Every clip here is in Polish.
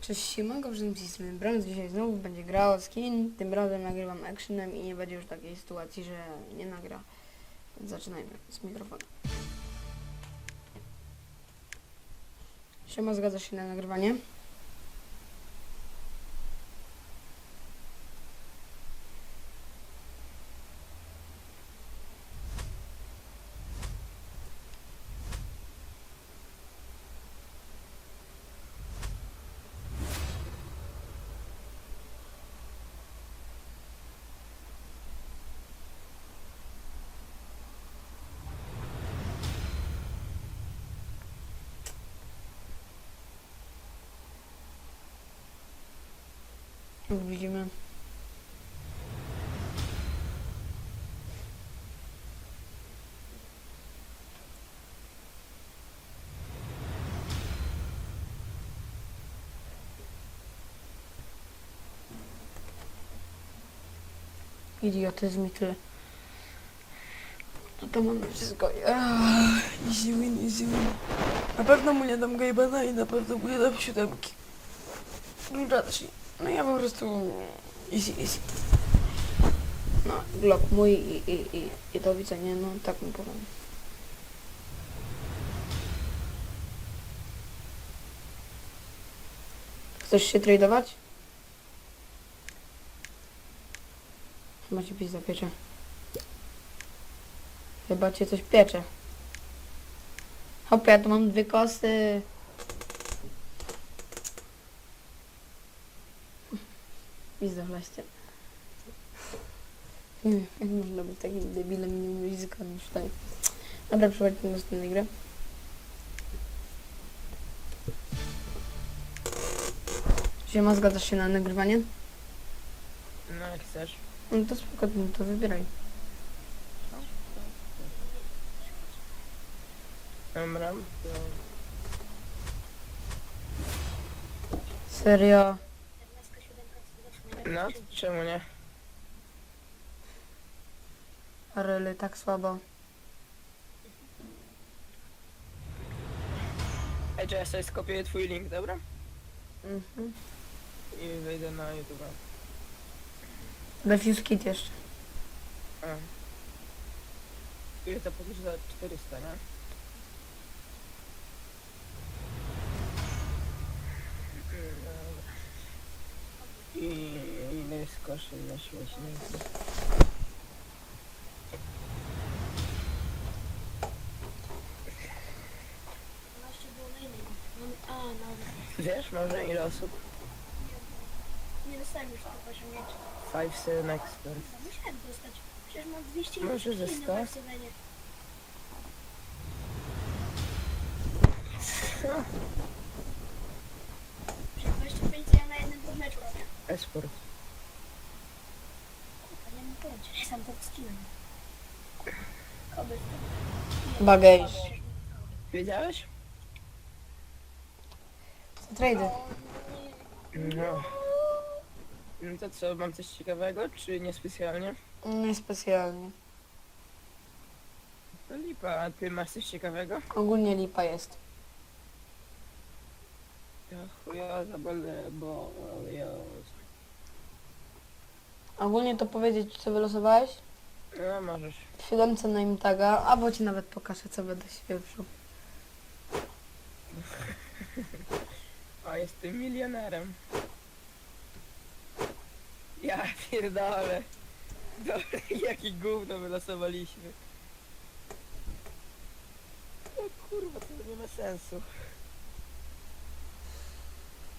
Cześć, siemanko, wszystkim z Brąz. Dzisiaj znowu będzie grał skin. Tym razem nagrywam actionem i nie będzie już takiej sytuacji, że nie nagra. Zaczynajmy z mikrofonu. Siema, zgadzasz się na nagrywanie? Jak widzimy. Idiotyzm i tyle. No to mamy wszystko. Easy win, easy win. Na pewno mu nie dam gejbana i na pewno mu nie dam siódemki. Raczej. No ja po prostu... Easy, easy. No, Glock mój i, i, i, i do widzenia, no tak mu powiem. Chcesz się tradować? Chyba ci pizza piecze. Chyba cię coś piecze. Hop, ja tu mam dwie kosy. Pizza wleście. Nie, jak można być takim debilem i nie umieć zgadnąć tutaj. Dobra, przechodźmy do następnej gry. Siema, zgadzasz się na nagrywanie? No jak chcesz. No to spoko, no to wybieraj. Dobra. Serio? No, czemu nie? Ryle, tak słabo. Ej, czy ja sobie skopiuję twój link, dobra? Mhm. I wejdę na YouTube. Refuse kit jeszcze. A. Ile to podróż za 400, nie? I ile jest koszy na śmieci? A, no, Wiesz może ile osób? nie dostałem już tego osiągnięcia. Five Seven Expert. No, musiałem dostać. Przecież mam 200 Może ze na 100? Barcelonie. Przecież 25 ja na jednym podmeczu, nie? Esport. Ja sam to skinem. Bagage. Wiedziałeś? Co trady? No. No to co, mam coś ciekawego, czy niespecjalnie? Niespecjalnie. To lipa, a ty masz coś ciekawego? Ogólnie lipa jest. Ja chuja zabolę, bo ja... Ogólnie to powiedzieć, co wylosowałeś? No możesz. W siódemce na im taga, albo ci nawet pokażę, co będę świeprzył. A jestem milionerem. Ja pierdolę. Dobra, jakie gówno wylosowaliśmy. O kurwa, to nie ma sensu.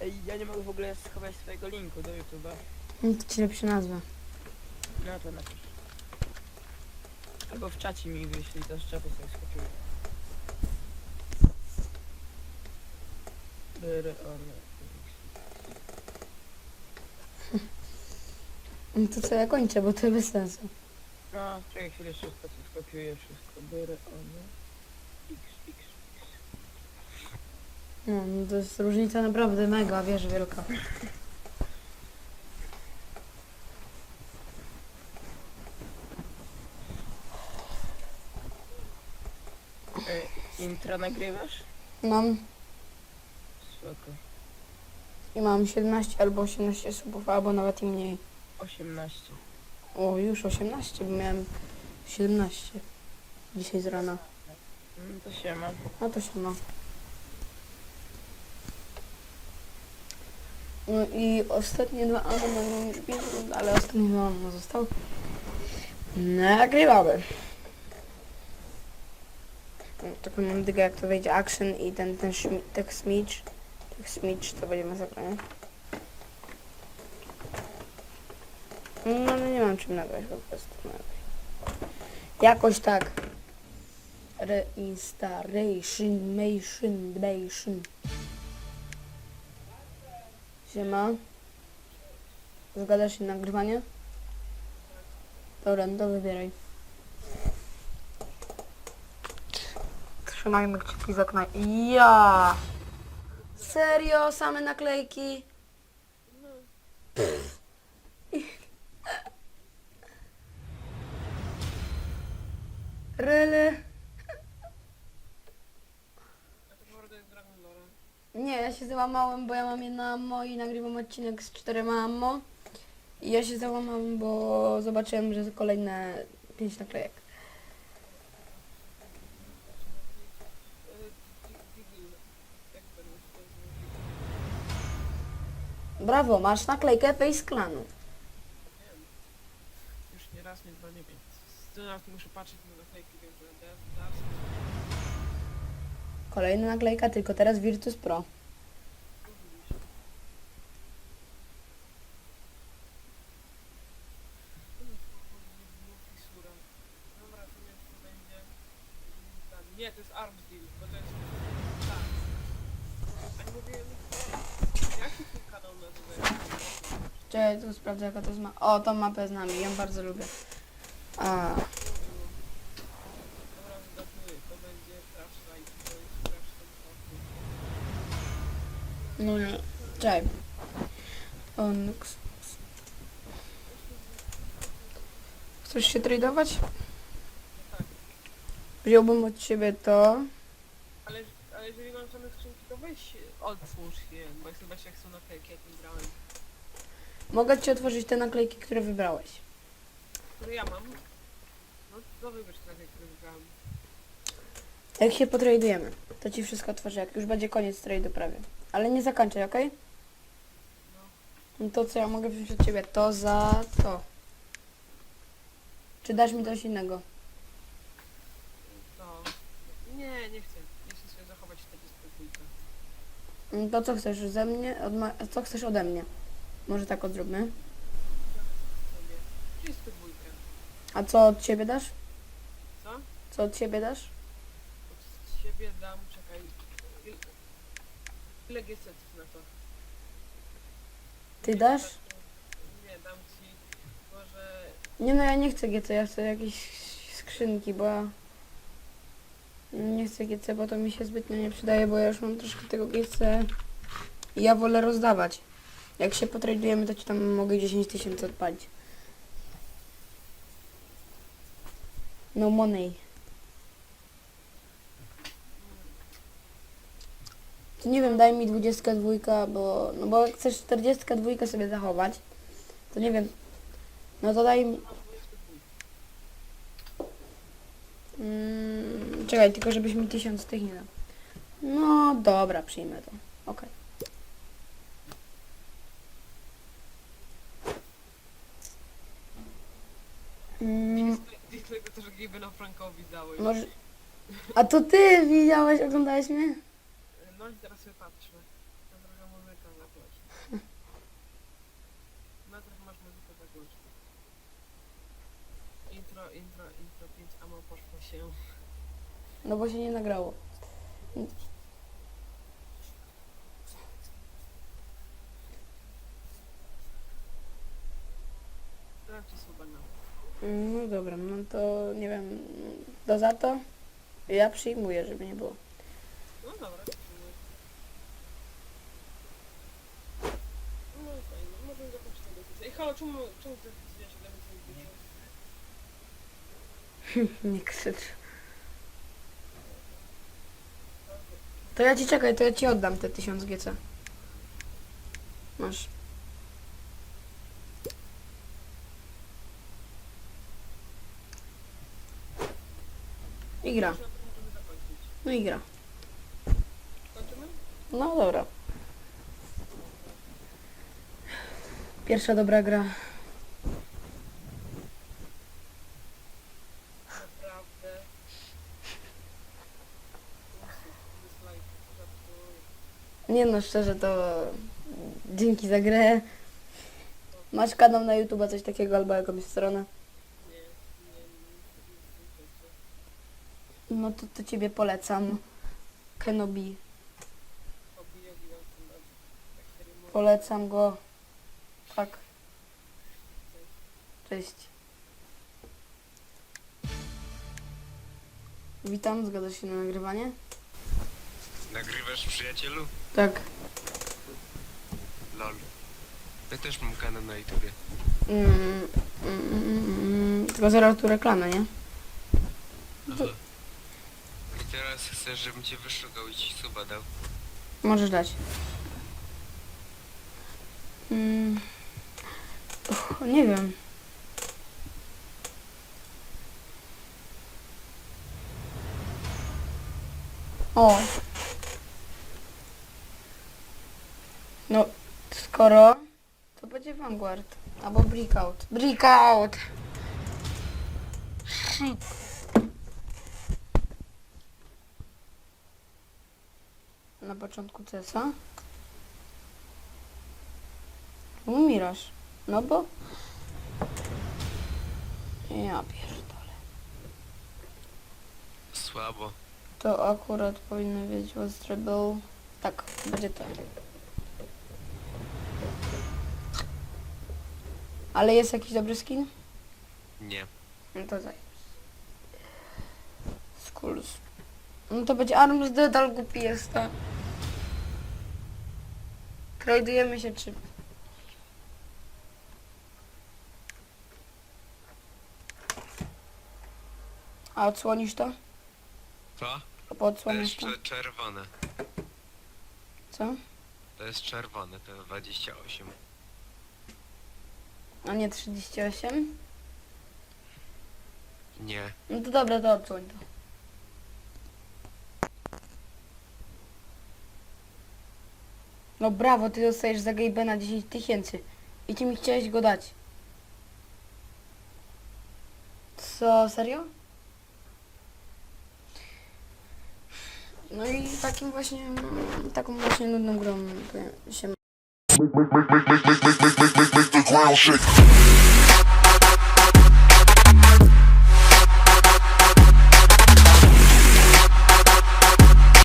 Ej, ja nie mogę w ogóle schować swojego linku do YouTube'a. No to ci lepsze nazwę. No to napisz. Albo w czacie mi wyślij, to z czatu sobie skopiuję. Byry, one. No to co ja kończę, bo to bez sensu. No, czekaj chwilę, szybko tu skopiuję wszystko. Byry, one. X. No, no to jest różnica naprawdę mega, wiesz, wielka. Intro nagrywasz? Mam Spoko. i mam 17 albo 18 subów, albo nawet i mniej. 18. O, już 18, bo miałem 17 dzisiaj z rana. Mm, to się ma. No to się ma. No i ostatnie dwa będą już 5 minut, ale ostatnie dwa Ano został. Nagrywamy. No, Tylko mam dygę jak to wejdzie action i ten, ten szmi- tak smidge. Tak to będzie masakra, nie? No ale nie mam czym nagrać po prostu. nagrać. Jakoś tak. Reinstallation, mation, mation. Siema. Zgadasz się na nagrywanie? Dobra, no to wybieraj. Trzymajmy kciuki za okna. Ja! Serio? Same naklejki? Really? Nie, ja się załamałem, bo ja mam jedno ammo i nagrywam odcinek z czterema ammo. I ja się załamałem, bo zobaczyłem, że kolejne pięć naklejek. Brawo, masz naklejkę Face Clanu. Już nie raz, nie dwa, nie wiem. Teraz muszę patrzeć na naklejki, wiem, że teraz, Kolejna naklejka, tylko teraz Virtus Pro. nie, to jest Arms Deal, bo to jest... Tak. A nie mówiłem... Jak się ten kanał nazywa? Czekaj, tu sprawdzę jaka to jest ma... O, tą mapę z nami, ją bardzo lubię. A, jest no nie. Czekaj. Onyx. Chcesz się tradować? Wziąłbym od ciebie to. Ale, ale jeżeli mam same skrzynki, to weź otwórz je, bo chcę zobaczyć jak są naklejki, jak nie grałem. Mogę ci otworzyć te naklejki, które wybrałeś. Które ja mam. No, to wybierz naklejki, które wygrałem. Jak się potradujemy, to ci wszystko otworzę, jak już będzie koniec tradu prawie. Ale nie zakończę, okej? No. No to co ja mogę wziąć od ciebie? To za to. Czy dasz mi coś innego? To... Nie, nie chcę. Nie chcę sobie zachować 42. No To co chcesz ze mnie? Od ma- co chcesz ode mnie? Może tak odróbmy. Sobie. 32. A co od ciebie dasz? Co? Co od ciebie dasz? Od siebie dam, czekaj. Il... Ile GC na to? Ty dasz? Nie, dam ci może... Nie no, ja nie chcę GC, ja chcę jakieś skrzynki, bo ja nie chcę GC, bo to mi się zbytnio nie przydaje, bo ja już mam troszkę tego GC i ja wolę rozdawać. Jak się potradujemy, to ci tam mogę 10 tysięcy odpalić. No money. To nie wiem, daj mi 22, bo, no bo jak chcesz 42 sobie zachować, to nie wiem, no to daj mi... Mm, czekaj, tylko żebyś mi tysiąc tych nie dał. No dobra, przyjmę to. Okej. Mm, Dlatego też Gibena Frankowi dałeś. może... A to ty widziałeś, oglądałeś mnie? No i teraz sobie patrzmy. To trochę muzyka zagłośna. No trochę masz muzykę zagłośną. Intro, intro, intro 5 amo poszło się. No bo się nie nagrało. No dobra, no to nie wiem, to za to ja przyjmuję, żeby nie było. No dobra. przyjmuję. No i fajnie, możemy zakończyć tę dyskusję. Ej, halo, czemu, czemu ty zwierzę dla mnie nie pisze? Nie krzycz. To ja ci czekaj, to ja ci oddam te 1000 GC. Masz. I gra. No i gra. No dobra. Pierwsza dobra gra. Naprawdę. Nie no, szczerze to dzięki za grę. Masz kanał na YouTube, coś takiego albo jakąś stronę. Nie, nie, nie, nie, nie słuchajcie. No to, to ciebie polecam. Kenobi. Polecam go. Tak. Cześć. Witam, zgadzasz się na nagrywanie? Nagrywasz przyjacielu? Tak. Lol. Ja też mam kanał na YouTubie. Mm, mm, mm, mm, tylko zaraz tu reklamę, nie? Aha. I teraz chcesz, żebym cię wyszukał i ci suba dał. Możesz dać. Mm. Uch, nie wiem. O. No, skoro to będzie Vanguard albo Breakout. Breakout! Shit. Na początku CESa. Umierasz. No bo... Ja pierdolę. Słabo. To akurat powinno wiedzieć was Rebel. Tak, będzie to. Ale jest jakiś dobry skin? Nie. No to zajebis. Skulls. No to będzie Arms Dead, ale głupi jest to. Tradujemy się czy... A odsłonisz to? Co? A To Podsłonisz jest to? cze- czerwone. Co? To jest czerwone, to 28. A nie 38? Nie. No to dobra, to odsłoń to. No brawo, ty dostajesz za Gejbena 10 tysięcy. I ty mi chciałeś go dać. Co, serio? No i takim właśnie, taką właśnie nudną grą się